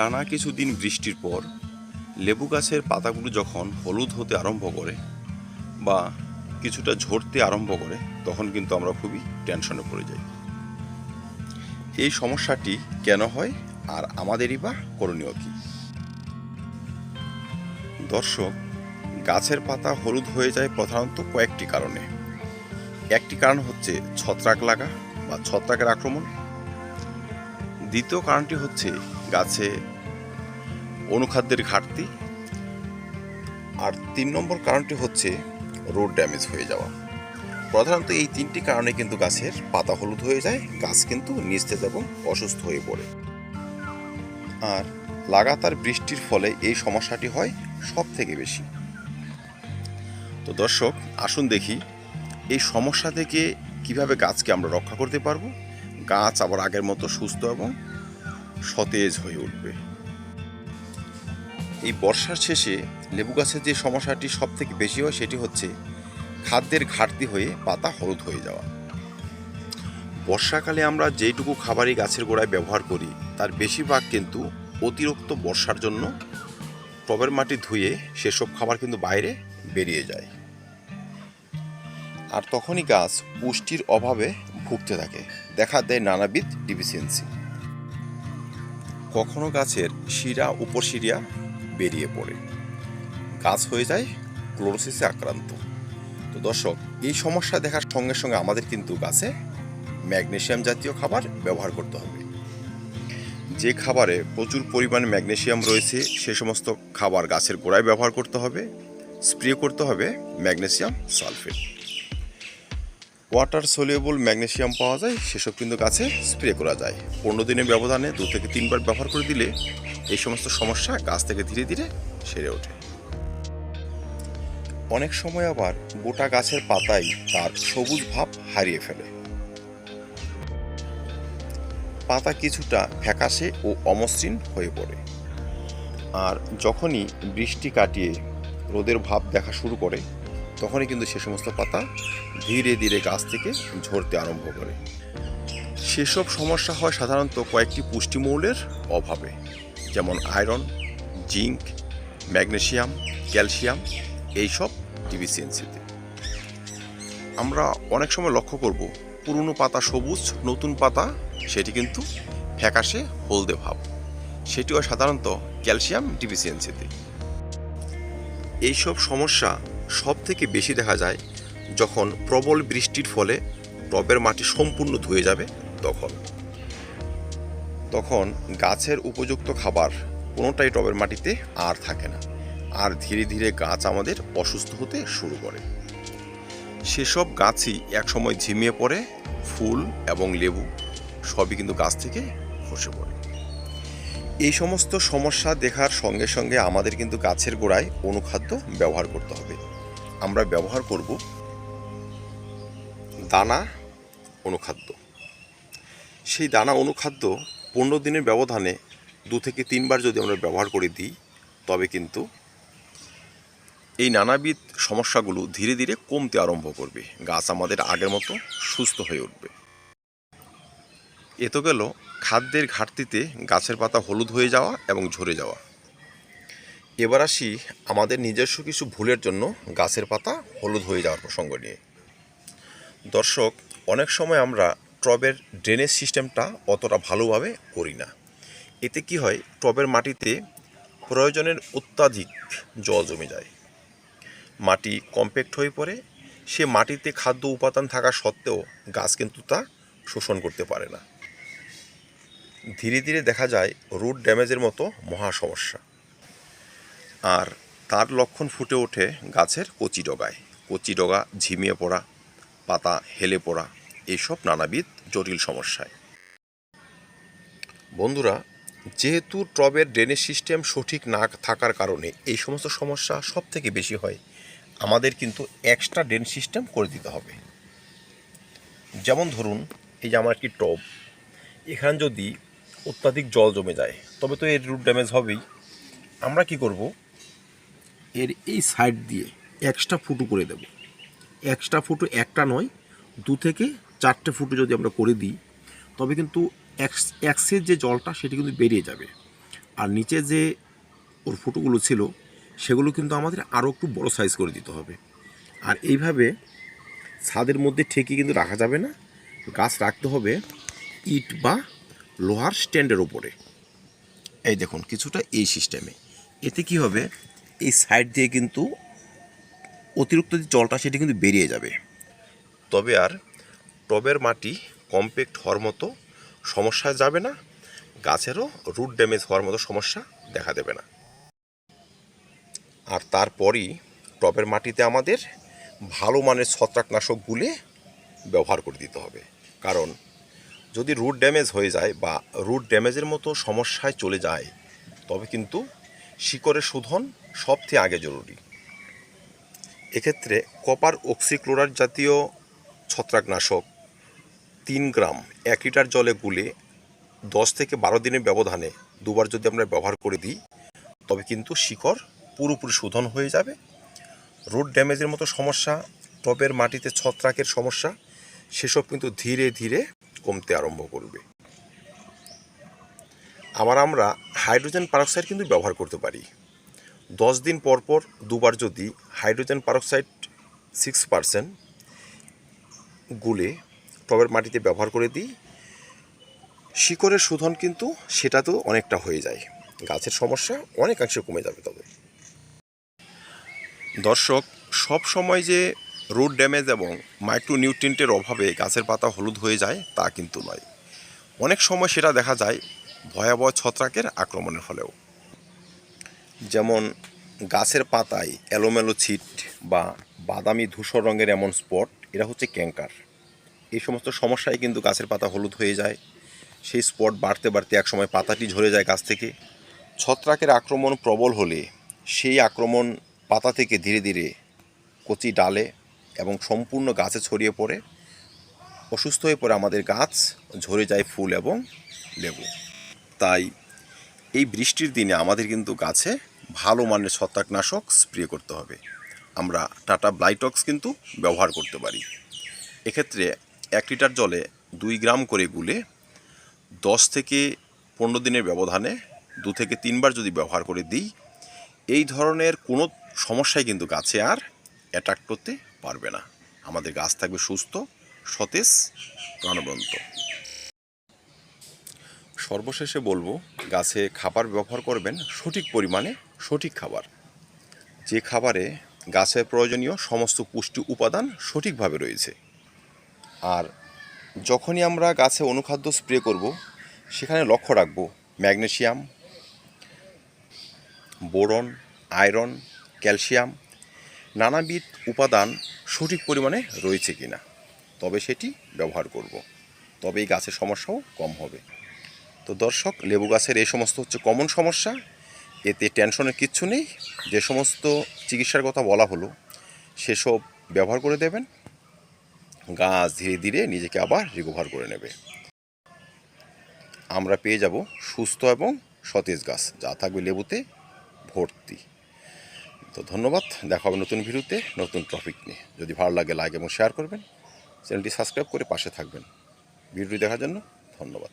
টানা কিছুদিন বৃষ্টির পর লেবু গাছের পাতাগুলো যখন হলুদ হতে আরম্ভ করে বা কিছুটা ঝরতে আরম্ভ করে, তখন কিন্তু আমরা খুবই টেনশনে পড়ে যাই। এই সমস্যাটি কেন হয় আর আমাদেরই বা করণীয় কী? দর্শক, গাছের পাতা হলুদ হয়ে যায় প্রধানত কয়েকটি কারণে। একটি কারণ হচ্ছে ছত্রাক লাগা বা ছত্রাকের আক্রমণ। দ্বিতীয় কারণটি হচ্ছে গাছে অনুখাদ্যের ঘাটতি। আর তিন নম্বর কারণটি হচ্ছে রোড ড্যামেজ হয়ে যাওয়া। প্রধানত এই তিনটি কারণে কিন্তু গাছের পাতা হলুদ হয়ে যায়, গাছ কিন্তু নিস্তেজ এবং অসুস্থ হয়ে পড়ে। আর লাগাতার বৃষ্টির ফলে এই সমস্যাটি হয় সব থেকে বেশি। তো দর্শক, আসুন দেখি এই সমস্যা থেকে কীভাবে গাছকে আমরা রক্ষা করতে পারব? গাছ আবার আগের মতো সুস্থ এবং সতেজ হয়ে উঠবে। এই বর্ষার শেষে লেবু গাছের যে সমস্যাটি সব থেকে বেশি হয় সেটি হচ্ছে খাদ্যের ঘাটতি হয়ে পাতা হলুদ হয়ে যাওয়া। বর্ষাকালে আমরা যেইটুকু খাবারই গাছের গোড়ায় ব্যবহার করি, তার বেশিরভাগ কিন্তু অতিরিক্ত বর্ষার জন্য টবের মাটি ধুয়ে সেসব খাবার কিন্তু বাইরে বেরিয়ে যায়। আর তখনই গাছ পুষ্টির অভাবে ভুগতে থাকে। দেখা দেয় নানাবিধ ডিফিসিয়েন্সি। কখনো গাছের শিরা উপশিরিয়া বেরিয়ে পড়ে। গাছ হয়ে যায় ক্লোরোসিসে আক্রান্ত। তো দর্শক, এই সমস্যা দেখার সঙ্গে সঙ্গে আমাদের কিন্তু গাছে ম্যাগনেশিয়াম জাতীয় খাবার ব্যবহার করতে হবে। যে খাবারে প্রচুর পরিমাণে ম্যাগনেশিয়াম রয়েছে, সে সমস্ত খাবার গাছের গোড়ায় ব্যবহার করতে হবে। স্প্রে করতে হবে magnesium sulphate. Water soluble magnesium পাওয়া যায়, সেসব কিন্তু গাছে স্প্রে করা যায়। পনেরো দিনের ব্যবধানে দু থেকে তিনবার ব্যবহার করে দিলে এই সমস্ত সমস্যা গাছ থেকে ধীরে ধীরে সেরে ওঠে। অনেক সময় আবার গোটা গাছের পাতাই তার সবুজ ভাব হারিয়ে ফেলে। পাতা কিছুটা ফ্যাকাশে ও অমসৃণ হয়ে পড়ে। আর যখনই বৃষ্টি কাটিয়ে রোদের ভাব দেখা শুরু করে, তখনই কিন্তু সে সমস্ত পাতা ধীরে ধীরে গাছ থেকে ঝরতে আরম্ভ করে। সেসব সমস্যা হয় সাধারণত কয়েকটি পুষ্টিমৌলের অভাবে। যেমন আয়রন, জিঙ্ক ম্যাগনেসিয়াম ক্যালসিয়াম, এইসব ডিফিসিয়েন্সিতে আমরা অনেক সময় লক্ষ্য করব, পুরনো পাতা সবুজ, নতুন পাতা, সেটি কিন্তু ফ্যাকাশে হলদে ভাব। সেটিও সাধারণত ক্যালসিয়াম ডিফিসিয়েন্সিতে এইসব সমস্যা সব থেকে বেশি দেখা যায় যখন প্রবল বৃষ্টির ফলে টবের মাটি সম্পূর্ণ ধুয়ে যাবে তখন। তখন গাছের উপযুক্ত খাবার কোনোটাই টবের মাটিতে আর থাকে না। আর ধীরে ধীরে গাছ আমাদের অসুস্থ হতে শুরু করে। সেসব গাছই একসময় ঝিমিয়ে পড়ে, ফুল এবং লেবু সবই কিন্তু গাছ থেকে খসে পড়ে। এই সমস্ত সমস্যা দেখার সঙ্গে সঙ্গে আমাদের কিন্তু গাছের গোড়ায় অনুখাদ্য ব্যবহার করতে হবে। আমরা ব্যবহার করব দানা অনুখাদ্য। সেই দানা অনুখাদ্য পনেরো দিনের ব্যবধানে দু থেকে তিনবার যদি আমরা ব্যবহার করে দিই, তবে কিন্তু এই নানাবিধ সমস্যাগুলো ধীরে ধীরে কমতে আরম্ভ করবে। গাছ আমাদের আগের মতো সুস্থ হয়ে উঠবে। এ তো গেল খাদ্যের ঘাটতিতে গাছের পাতা হলুদ হয়ে যাওয়া এবং ঝরে যাওয়া। এবার আসি আমাদের নিজস্ব কিছু ভুলের জন্য গাছের পাতা হলুদ হয়ে যাওয়ার প্রসঙ্গ নিয়ে। দর্শক, অনেক সময় আমরা টবের ড্রেনেজ সিস্টেমটা অতটা ভালোভাবে করি না। এতে কি হয় টবের মাটিতে প্রয়োজনের অত্যাধিক জল জমে যায়। মাটি কম্প্যাক্ট হয়ে পড়ে, সে মাটিতে খাদ্য উপাদান থাকা সত্ত্বেও গাছ কিন্তু তা শোষণ করতে পারে না। ধীরে ধীরে দেখা যায়, রুট ড্যামেজের মতো মহা সমস্যা। আর তার লক্ষণ ফুটে ওঠে গাছের কচি ডগায়। কচি ডগা ঝিমিয়ে পড়া, পাতা হেলে পড়া এইসব নানাবিধ জটিল সমস্যায়। বন্ধুরা, যেহেতু টবের ড্রেনেজ সিস্টেম সঠিক না থাকার কারণে এই সমস্ত সমস্যা সব থেকে বেশি হয়, আমাদের কিন্তু এক্সট্রা ড্রেন সিস্টেম করে দিতে হবে। যেমন ধরুন, এই যে আমার একটি টব, এখানে যদি অত্যাধিক জল জমে যায়, তবে তো এর রুট ড্যামেজ হবেই। আমরা কি করব? এর এই সাইড দিয়ে এক্সট্রা ফুটো করে দেব। এক্সট্রা ফুটো একটা নয়, দু থেকে চারটে ফুটো যদি আমরা করে দিই, তবে কিন্তু এক্সের যে জলটা সেটি কিন্তু বেরিয়ে যাবে। আর নিচে যে ওর ফুটোগুলো ছিল, সেগুলো কিন্তু আমাদের আরও একটু বড় সাইজ করে দিতে হবে। আর এইভাবে ছাদের মধ্যে ঠেকিয়ে কিন্তু রাখা যাবে না। গাছ রাখতে হবে ইট বা লোহার স্ট্যান্ডের ওপরে। এই দেখুন, কিছুটা এই সিস্টেমে এতে কি হবে? এই সাইড দিয়ে কিন্তু অতিরিক্ত যে জলটা, সেটি কিন্তু বেরিয়ে যাবে। তবে আর টবের মাটি কম্প্যাক্ট হওয়ার মতো সমস্যা যাবে না, গাছেরও রুট ড্যামেজ হওয়ার মতো সমস্যা দেখা দেবে না। আর তারপরই টবের মাটিতে আমাদের ভালো মানের ছত্রাকনাশক গুলে ব্যবহার করে দিতে হবে। কারণ যদি রুট ড্যামেজ হয়ে যায় বা রুট ড্যামেজের মতো সমস্যায় চলে যায়, তবে কিন্তু শিকড়ের শোধন সবথেকে আগে জরুরি। এক্ষেত্রে কপার অক্সিক্লোরাইড জাতীয় ছত্রাকনাশক তিন গ্রাম এক লিটার জলে গুলে দশ থেকে বারো দিনের ব্যবধানে দুবার যদি আমরা ব্যবহার করে দিই, তবে কিন্তু শিকড় পুরোপুরি শোধন হয়ে যাবে। রোড ড্যামেজের মতো সমস্যা টবের মাটিতে ছত্রাকের সমস্যা, সেসব কিন্তু ধীরে ধীরে কমতে আরম্ভ করবে। আবার আমরা হাইড্রোজেন পারক্সাইড কিন্তু ব্যবহার করতে পারি। দশ দিন পর পর দুবার যদি হাইড্রোজেন পারক্সাইড সিক্স পারসেন্ট গুলে টবের মাটিতে ব্যবহার করে দিই। শিকড়ের শোধন কিন্তু সেটা তো অনেকটা হয়ে যায়। গাছের সমস্যা অনেকাংশে কমে যাবে তবে। দর্শক, সব সময় যে রুট ড্যামেজ এবং মাইক্রোনিউট্রিয়েন্টের অভাবে গাছের পাতা হলুদ হয়ে যায়, তা কিন্তু নয়। অনেক সময় সেটা দেখা যায় ভয়াবহ ছত্রাকের আক্রমণের ফলেও। যেমন গাছের পাতায় এলোমেলো ছিট বা বাদামি ধূসর রঙের এমন স্পট, এরা হচ্ছে ক্যাঙ্কার এই সমস্ত সমস্যায় কিন্তু গাছের পাতা হলুদ হয়ে যায়। সেই স্পট বাড়তে বাড়তে একসময় পাতাটি ঝরে যায় গাছ থেকে। ছত্রাকের আক্রমণ প্রবল হলে সেই আক্রমণ পাতা থেকে ধীরে ধীরে কচি ডালে এবং সম্পূর্ণ গাছে ছড়িয়ে পড়ে। অসুস্থ হয়ে পড়ে আমাদের গাছ, ঝরে যায় ফুল এবং লেবু। তাই এই বৃষ্টির দিনে আমাদের কিন্তু গাছে ভালো মানের ছত্রাকনাশক স্প্রে করতে হবে। আমরা টাটা ব্লাইটক্স কিন্তু ব্যবহার করতে পারি। এক্ষেত্রে এক লিটার জলে দুই গ্রাম করে গুলে দশ থেকে পনেরো দিনের ব্যবধানে দু থেকে তিনবার যদি ব্যবহার করে দিই, এই ধরনের কোনো সমস্যাই কিন্তু গাছে আর অ্যাটাক করতে পারবে না। আমাদের গাছ থাকবে সুস্থ, সতেজ, প্রাণবন্ত। সর্বশেষে বলব, গাছে খাবার ব্যবহার করবেন সঠিক পরিমাণে সঠিক খাবার। যে খাবারে গাছের প্রয়োজনীয় সমস্ত পুষ্টি উপাদান সঠিকভাবে রয়েছে। আর যখনই আমরা গাছে অনুখাদ্য স্প্রে করব, সেখানে লক্ষ্য রাখব ম্যাগনেশিয়াম, বোরন, আয়রন, ক্যালসিয়াম, নানাবিধ উপাদান সঠিক পরিমাণে রয়েছে কিনা। তবে সেটি ব্যবহার করব। তবে এই গাছের সমস্যাও কম হবে। তো দর্শক, লেবু গাছের এই সমস্ত হচ্ছে কমন সমস্যা। এতে টেনশনের কিচ্ছু নেই। যে সমস্ত চিকিৎসার কথা বলা হলো, সেসব ব্যবহার করে দেবেন। গাছ ধীরে ধীরে নিজেকে আবার রিকভার করে নেবে। আমরা পেয়ে যাব সুস্থ এবং সতেজ গাছ, যা থাকবে লেবুতে ভর্তি। তো ধন্যবাদ, দেখা হবে নতুন ভিডিওতে নতুন টপিক নিয়ে। যদি ভালো লাগে লাইক এবং শেয়ার করবেন। চ্যানেলটি সাবস্ক্রাইব করে পাশে থাকবেন। ভিডিওটি দেখার জন্য ধন্যবাদ।